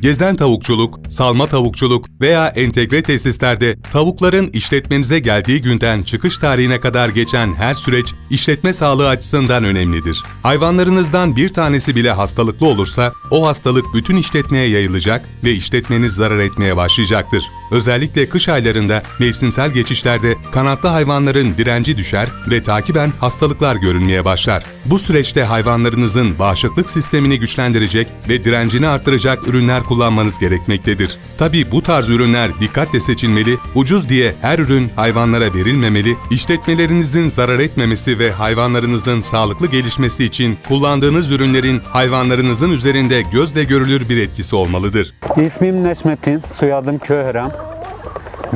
Gezen tavukçuluk, salma tavukçuluk veya entegre tesislerde tavukların işletmenize geldiği günden çıkış tarihine kadar geçen her süreç işletme sağlığı açısından önemlidir. Hayvanlarınızdan bir tanesi bile hastalıklı olursa o hastalık bütün işletmeye yayılacak ve işletmeniz zarar etmeye başlayacaktır. Özellikle kış aylarında mevsimsel geçişlerde kanatlı hayvanların direnci düşer ve takiben hastalıklar görünmeye başlar. Bu süreçte hayvanlarınızın bağışıklık sistemini güçlendirecek ve direncini artıracak ürünler kullanmanız gerekmektedir. Tabi bu tarz ürünler dikkatle seçilmeli, ucuz diye her ürün hayvanlara verilmemeli, işletmelerinizin zarar etmemesi ve hayvanlarınızın sağlıklı gelişmesi için kullandığınız ürünlerin hayvanlarınızın üzerinde gözle görülür bir etkisi olmalıdır. İsmim Neşmetin, soyadım Köhrem.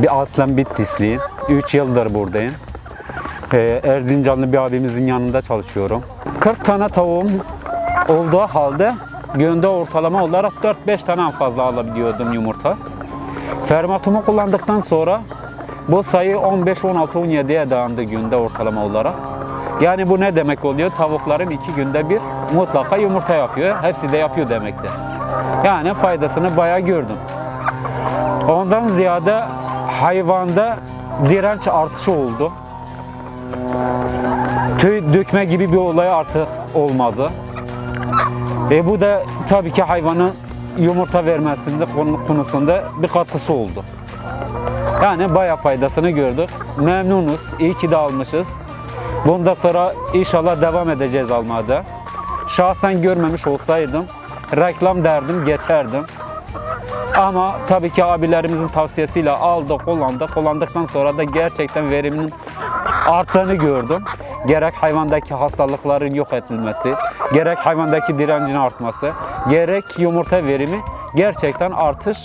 Bir aslen Bitlisliyim. 3 yıldır buradayım. Ee, Erzincanlı bir abimizin yanında çalışıyorum. 40 tane tavuğum olduğu halde günde ortalama olarak 4-5 tane fazla alabiliyordum yumurta. Fermatumu kullandıktan sonra bu sayı 15, 16, 17'ye dayandı günde ortalama olarak. Yani bu ne demek oluyor? Tavuklarım iki günde bir mutlaka yumurta yapıyor. Hepsi de yapıyor demektir. Yani faydasını bayağı gördüm. Ondan ziyade hayvanda direnç artışı oldu. Tüy dökme gibi bir olay artık olmadı. E bu da tabii ki hayvanın yumurta vermesinde konu- konusunda bir katkısı oldu. Yani bayağı faydasını gördük. Memnunuz. İyi ki de almışız. Bundan sonra inşallah devam edeceğiz almada. Şahsen görmemiş olsaydım reklam derdim geçerdim. Ama tabii ki abilerimizin tavsiyesiyle aldık, kullandık. Kullandıktan sonra da gerçekten veriminin arttığını gördüm. Gerek hayvandaki hastalıkların yok edilmesi, gerek hayvandaki direncin artması, gerek yumurta verimi gerçekten artış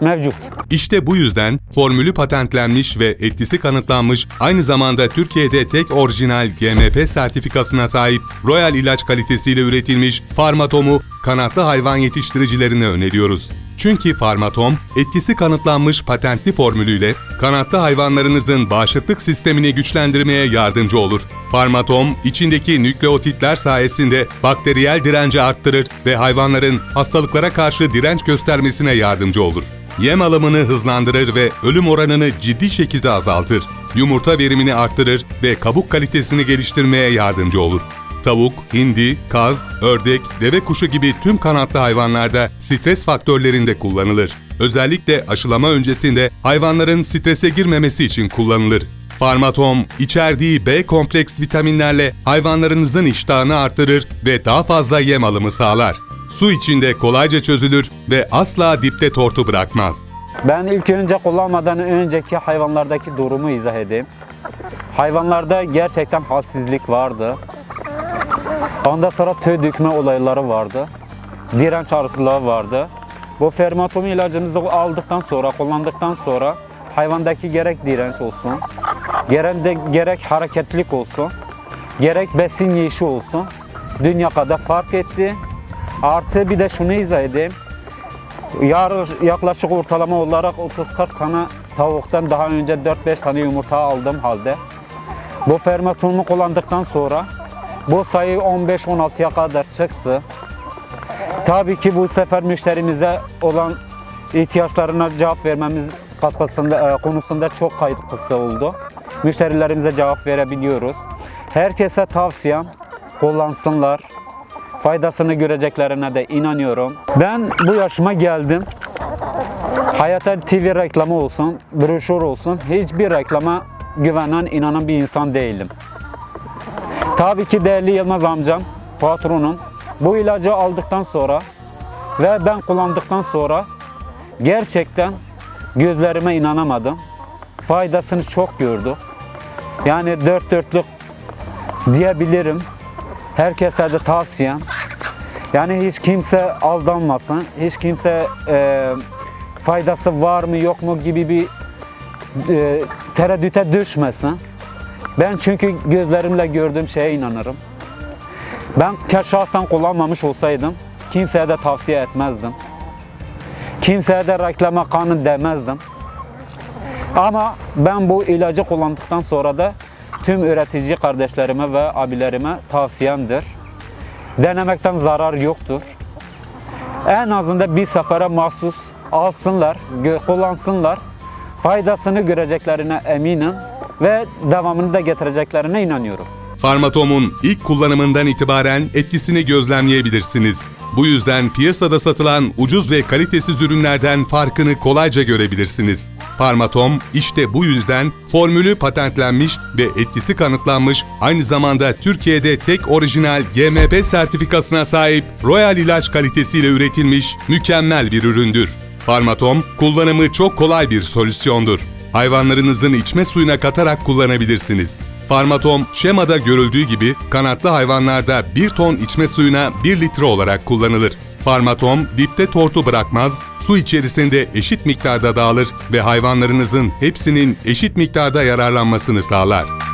mevcut. İşte bu yüzden formülü patentlenmiş ve etkisi kanıtlanmış, aynı zamanda Türkiye'de tek orijinal GMP sertifikasına sahip Royal ilaç kalitesiyle üretilmiş Farmatom'u kanatlı hayvan yetiştiricilerine öneriyoruz. Çünkü Farmatom, etkisi kanıtlanmış patentli formülüyle kanatlı hayvanlarınızın bağışıklık sistemini güçlendirmeye yardımcı olur. Farmatom, içindeki nükleotitler sayesinde bakteriyel direnci arttırır ve hayvanların hastalıklara karşı direnç göstermesine yardımcı olur. Yem alımını hızlandırır ve ölüm oranını ciddi şekilde azaltır. Yumurta verimini arttırır ve kabuk kalitesini geliştirmeye yardımcı olur. Tavuk, hindi, kaz, ördek, deve kuşu gibi tüm kanatlı hayvanlarda stres faktörlerinde kullanılır. Özellikle aşılama öncesinde hayvanların strese girmemesi için kullanılır. Farmatom, içerdiği B kompleks vitaminlerle hayvanlarınızın iştahını artırır ve daha fazla yem alımı sağlar. Su içinde kolayca çözülür ve asla dipte tortu bırakmaz. Ben ilk önce kullanmadan önceki hayvanlardaki durumu izah edeyim. Hayvanlarda gerçekten halsizlik vardı. Ondan sonra tüy dökme olayları vardı. Direnç ağrısılığı vardı. Bu fermatomi ilacımızı aldıktan sonra, kullandıktan sonra hayvandaki gerek direnç olsun, gerek, de, gerek hareketlilik olsun, gerek besin yiyişi olsun dünya kadar fark etti. Artı bir de şunu izah edeyim. Yar, yaklaşık ortalama olarak 30-40 tane tavuktan daha önce 4-5 tane yumurta aldığım halde bu fermatonumu kullandıktan sonra bu sayı 15-16'ya kadar çıktı. Tabii ki bu sefer müşterimize olan ihtiyaçlarına cevap vermemiz katkısında e, konusunda çok katkısı oldu. Müşterilerimize cevap verebiliyoruz. Herkese tavsiyem kullansınlar. Faydasını göreceklerine de inanıyorum. Ben bu yaşıma geldim. Hayata TV reklamı olsun, broşür olsun hiçbir reklama güvenen, inanan bir insan değilim. Tabii ki değerli Yılmaz amcam, patronum bu ilacı aldıktan sonra ve ben kullandıktan sonra gerçekten gözlerime inanamadım. Faydasını çok gördüm. Yani dört dörtlük diyebilirim. Herkese de tavsiyem. Yani hiç kimse aldanmasın. Hiç kimse e, faydası var mı yok mu gibi bir e, tereddüte düşmesin. Ben çünkü gözlerimle gördüğüm şeye inanırım. Ben şahsen kullanmamış olsaydım kimseye de tavsiye etmezdim. Kimseye de reklama kanun demezdim. Ama ben bu ilacı kullandıktan sonra da tüm üretici kardeşlerime ve abilerime tavsiyemdir. Denemekten zarar yoktur. En azından bir sefere mahsus alsınlar, kullansınlar. Faydasını göreceklerine eminim ve devamını da getireceklerine inanıyorum. Farmatom'un ilk kullanımından itibaren etkisini gözlemleyebilirsiniz. Bu yüzden piyasada satılan ucuz ve kalitesiz ürünlerden farkını kolayca görebilirsiniz. Farmatom işte bu yüzden formülü patentlenmiş ve etkisi kanıtlanmış, aynı zamanda Türkiye'de tek orijinal GMP sertifikasına sahip Royal ilaç kalitesiyle üretilmiş mükemmel bir üründür. Farmatom, kullanımı çok kolay bir solüsyondur. Hayvanlarınızın içme suyuna katarak kullanabilirsiniz. Farmatom, şemada görüldüğü gibi kanatlı hayvanlarda 1 ton içme suyuna 1 litre olarak kullanılır. Farmatom, dipte tortu bırakmaz, su içerisinde eşit miktarda dağılır ve hayvanlarınızın hepsinin eşit miktarda yararlanmasını sağlar.